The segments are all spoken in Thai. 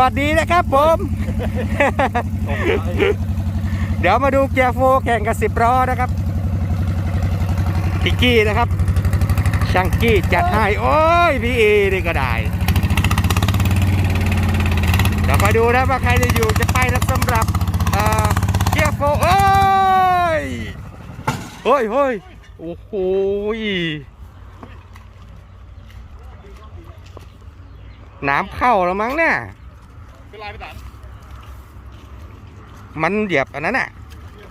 วัสดีนะครับผม เดี๋ยวมาดูเกียร์โฟแข่งกับสิบล้อนะครับพี่กี้นะครับช่างกี้จัดให้ โอ้ยพี่เอนี่ก็ได้เดี๋ยวมาดูนะว่าใครจะอยู่จะไปนะสำหรับเอ่อเกียร์โฟโอ้ยเฮ้ยเฮ้ยโอ้โหน้ำเข้าแล้วมั้งเนี่ย เป็นไรไปตัดมันเหยียบอันนั้นอะ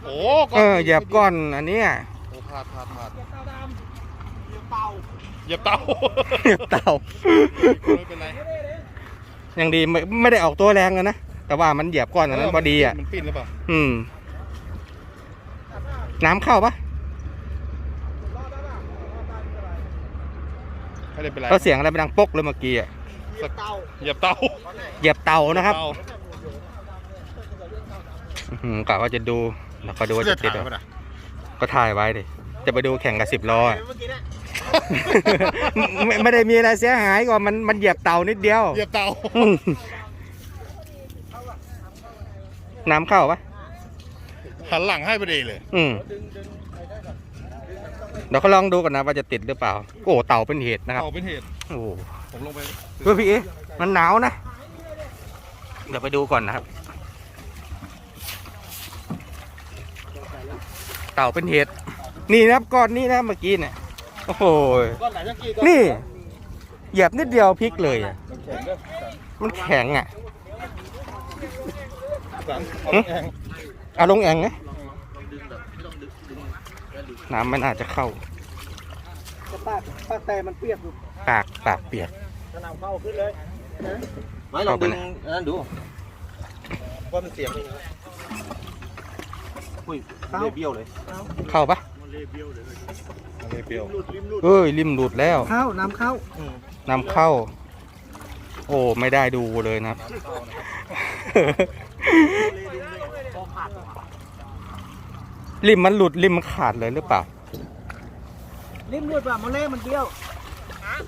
โอ้เออเหยียบก้อนอันเนี้ยโอ้พลาดพลาดพลาดเหยียบเตาเหยียบเตาเหยียบเต่าไม่เป็นไรยังดีไม่ไม่ได้ออกตัวแรงเลยนะ แต่ว่ามันเหยียบก้อนอันนั้นพอดีอะมันปิ้นหรือเปล่าอืม น้ำเข้าปะไม่ได้เป็นไรแล้วเสียงอะไรไปดังปกเลยเมื่อกี้อะ สักเหยียบเตาเหยียบเตานะครับเตาอื้อหือกะว่าจะดูแล้วก็ดูว่าจะติดเหรอถ่ายไว้น่ะก็ถ่ายไว้ดิจะไปดูแข่งกับสิบล้ออะ ไม่ไม่ได้มีอะไรเสียหายก่อนมันมันเหยียบเตานิดเดียว เหยียบเตาอืมน้ำเข้าปะหันหลังให้พอดีเลย อืม เดี๋ยวเขาลองดูกันนะว่าจะติดหรือเปล่า โอ้เต่าเป็นเหตุนะครับเตาเป็นเหตุ โอ้ผมลงไปเพื่อพี่เอ๊ะมันหนาวนะ เดี๋ยวไปดูก่อนนะครับ เต่าเป็นเหตุ นี่นะครับก้อนนี้นะเมื่อกี้เนี่ย โอ้โห ก้อนไหนยังกี่นี่เหยียบนิดเดียวพลิกเลยอะมันแข็งอะสันหึเอาลงแองไง น้ำมันอาจจะเข้าปากปากแต่มันเปียกอยู่ปากปากเปียกกระนำเข้าขึ้นเลยไม่ลองดึงนั่นดูว่ามันเสียงอุ้ยเข้าเบี้ยวเลย เข้าปะมันเลยเปรี้ยวเอ้ยริมหลุดแล้ว เข้าน้ำเข้านำเข้า โอ้ไม่ได้ดูเลยนะค รับริมมันหลุดริมมันขาดเลยหรือเปล่า ริมรวดว่าโมเล่มันเบี้ยว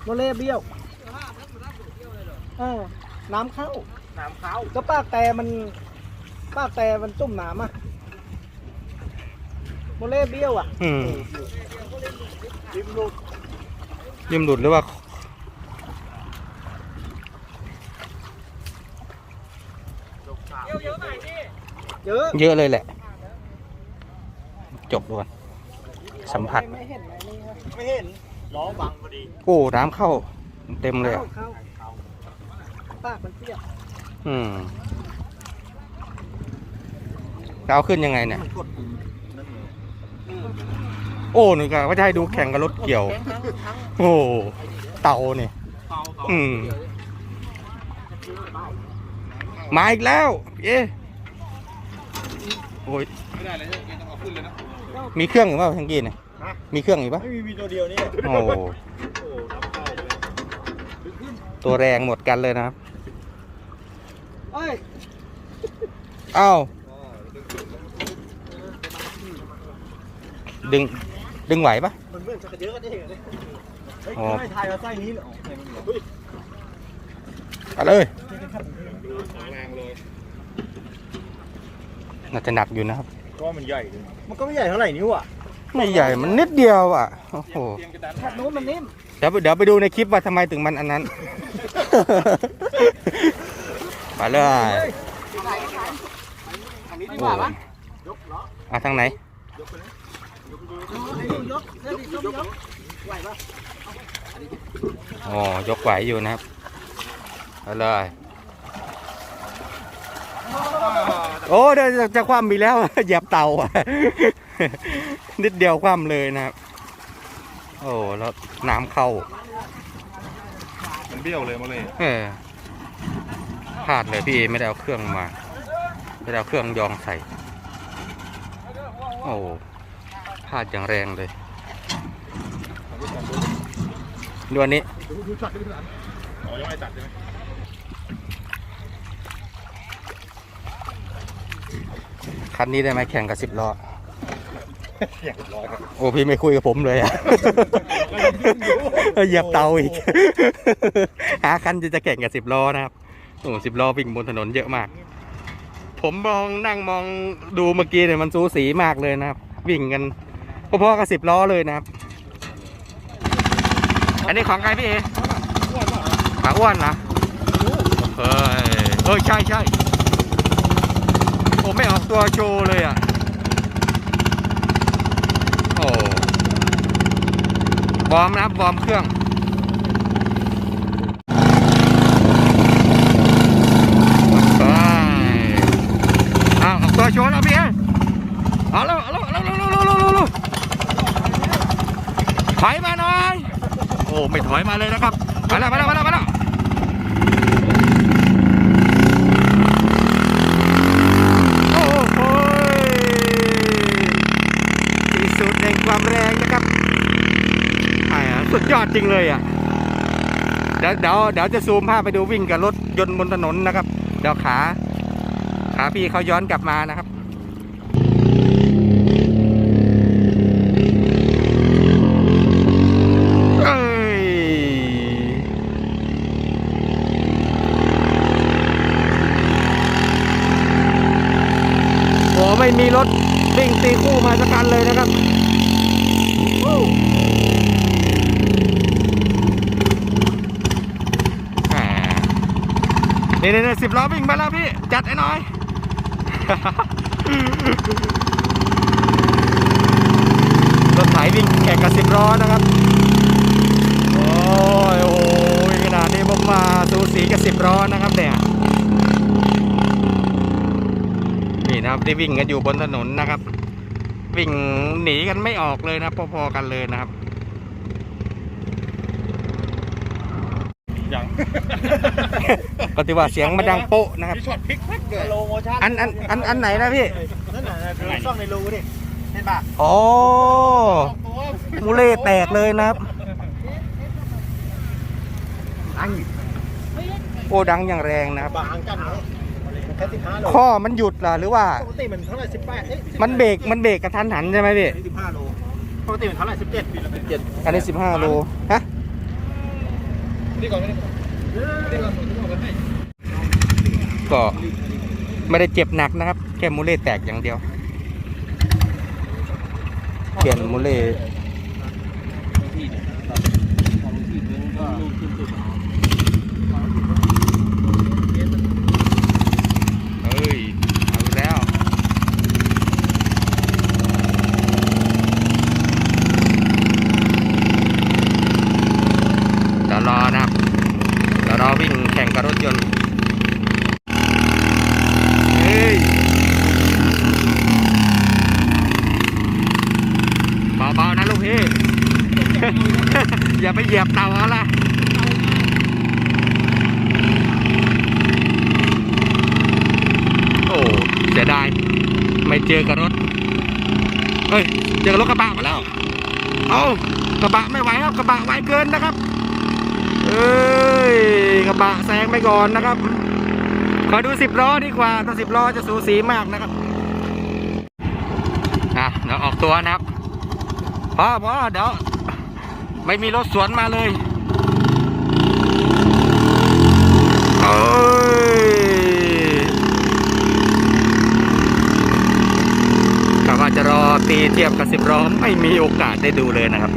โมเล่เบี้ยวเออน้ำเข้า น้ำเข้าก็ปากแต่มันปากแต่มันจุ่มน้ำอะโมเล่เบี้ยวอะอืมริมรูดริมหลุดหรือว่าเยอะเยอะเลยแหละ จบด่วนสัมผัส ไม่เห็นไหมนี่ครับไม่เห็นล้อบังพอดีโอ้น้ำเข้า เต็มเลยอะเข้าเข้าปากมันเปียกอืมจะเอาขึ้นยังไงเนี่ยโอ้หนูกะว่าจะให้ดูแข่งกับรถเกี่ยวโอ้เต่าเนี่ยอืม มาอีกแล้วเอ๊ะโอ้ยไม่ได้เลยยังต้องเอาขึ้นเลยนะ มีเครื่องอยู่เปล่าทังกี้เนี่ยมีเครื่องอยู่ปะไม่มีมีตัวเดียวนี่โอ้ตัวแรงหมดกันเลยนะครับเอ้ยอ้าวดึงดึงไหวปะ มันเหมือนจะกระเยอะกันเองเลยเฮ้ยอ๋อ ไม่ทายว่าไส้นี้เหรอเฮ้ยเอาเลยแรงเลยน่าจะหนักอยู่นะครับ ก็มันใหญ่เลยมันก็ไม่ใหญ่เท่าไหร่นิ้วอะไม่ใหญ่มันนิดเดียวอะโอ้โหเตียงกระดานแค่นู้นมันนิ่มเดี๋ยวไปเดี๋ยวไปดูในคลิปว่าทำไมถึงมันอันนั้น ไปเลยอันนี้ดีกว่าปะอะทางไหนให้ดูยกเลือกดิยกยกไหวปะอ๋อยกไหวอยู่นะครับไปเลย โอ้เดี๋ยวจะจะคว่ำมีกแล้วเหยียบเตาอะนิดเดียวคว่ำเลยนะครับ โอ้แล้วน้ำเข้า มันเบี้ยวเลยมาเลยเออพลาดเลยพี่เอไม่ได้เอาเครื่องมาไม่ได้เอาเครื่องยองใส่ โอ้พลาดอย่างแรงเลยดูอันนี้อ๋อยังไม่ตัดใช่ไหม คันนี้ได้ไหมแข่งกับสิบล้ออยากร้อยครับโอ้พี่ไม่คุยกับผมเลยอะเหยียบเตาอีก หาคันจะจะแข่งกับสิบล้อนะครับโอ้สิบล้อวิ่งบนถนนเยอะมาก ผมมองนั่งมองดูเมื่อกี้เนี่ยมันสูสีมากเลยนะครับ วิ่งกันพอๆกับสิบล้อเลยนะครับ อันนี้ของใครพี่เอหมาอ้วนนะเฮ้ยเออใช่ใช่ ผมไม่ออกตัวโชว์เลยอะ โอ้วอร์มนะครับวอร์มเครื่องไปอ้าวออกตัวโชว์แล้วพี่เอ๋เอาแล้วเอาแล้วเอาแล้วเอาแล้วเอาแล้วเอาแล้วถอยมาหน่อย โอ้ ไม่ถอยมาเลยนะครับ มาแล้วมาแล้วมาแล้วมาแล้วโอ้โหที่สุดแห่ง ความแรงนะครับแหมสุดยอดจริงเลยอะ เดี๋ยวเดี๋ยวเดี๋ยวจะซูมภาพไปดูวิ่งกับรถยนต์บนถนนนะครับ เดี๋ยวขา ขาพี่เขาย้อนกลับมานะครับเอ้ยโอ้ไม่มีรถวิ่งตีคู่มาสักคันเลยนะครับ นี่นี่สิบล้อวิ่งมาแล้วพี่ จัดให้น่อย รถไถวิ่งแข่งกับสิบล้อนะครับ โอ้ยโอ้ยขนาดนี้ผมมาสูสีกับสิบล้อนะครับเนี่ยนี่นะครับที่วิ่งกันอยู่บนถนนนะครับ วิ่งหนีกันไม่ออกเลยนะพอๆกันเลยนะครับ ยังก็ถือว่าเสียงมันดังโป๊ะนะครับ มีช็อตพลิกแพ็กเกิดโลโมชั่นอันอันอันอันไหนนะพี่ นั่นน่ะคือซ่องในรูดิเห็นป่ะอ๋อมูเล่แตกเลยนะครับอังโอ้ดังอย่างแรงนะครับบางกันเลยมัน แค่สิบห้าโลข้อมันหยุดเหรอหรือว่าปกติมันเท่าไหร่สิบแปดเอ๊ะมันเบรกมันเบรกกระทันหันใช่ไหมพี่สิบห้าโลปกติมันเท่าไหร่สิบเจ็ดเจ็ดอันนี้สิบห้าโลฮะนี่ก่อนนี่ก่อนนี่ก่อนนี่ก่อนให้ก็ไม่ได้เจ็บหนักนะครับ แค่มูเล่แตกอย่างเดียว เปลี่ยนมูเล่เฮ้ย เอาอีกแล้ว เดี๋ยวรอนะครับ เดี๋ยวรอวิ่งแข่ง กับรถยนต์เฮ้ยเบาๆนะลูกพี่ อย่าไปเหยียบเตาเขาละโอ้เสียดายไม่เจอกับรถ เฮ้ย เจอกับรถกระบะมาแล้ว เอากระบะไม่ไหวครับกระบะไวเกินนะครับ บะแซงไปก่อนนะครับ ขอดูสิบล้อดีกว่าถ้าสิบล้อจะสูสีมากนะครับอะเดี๋ยวออกตัวนะครับพอพอเดี๋ยวไม่มีรถสวนมาเลยเอ้ยกะว่าจะรอตีเทียบกับสิบล้อไม่มีโอกาสได้ดูเลยนะครับ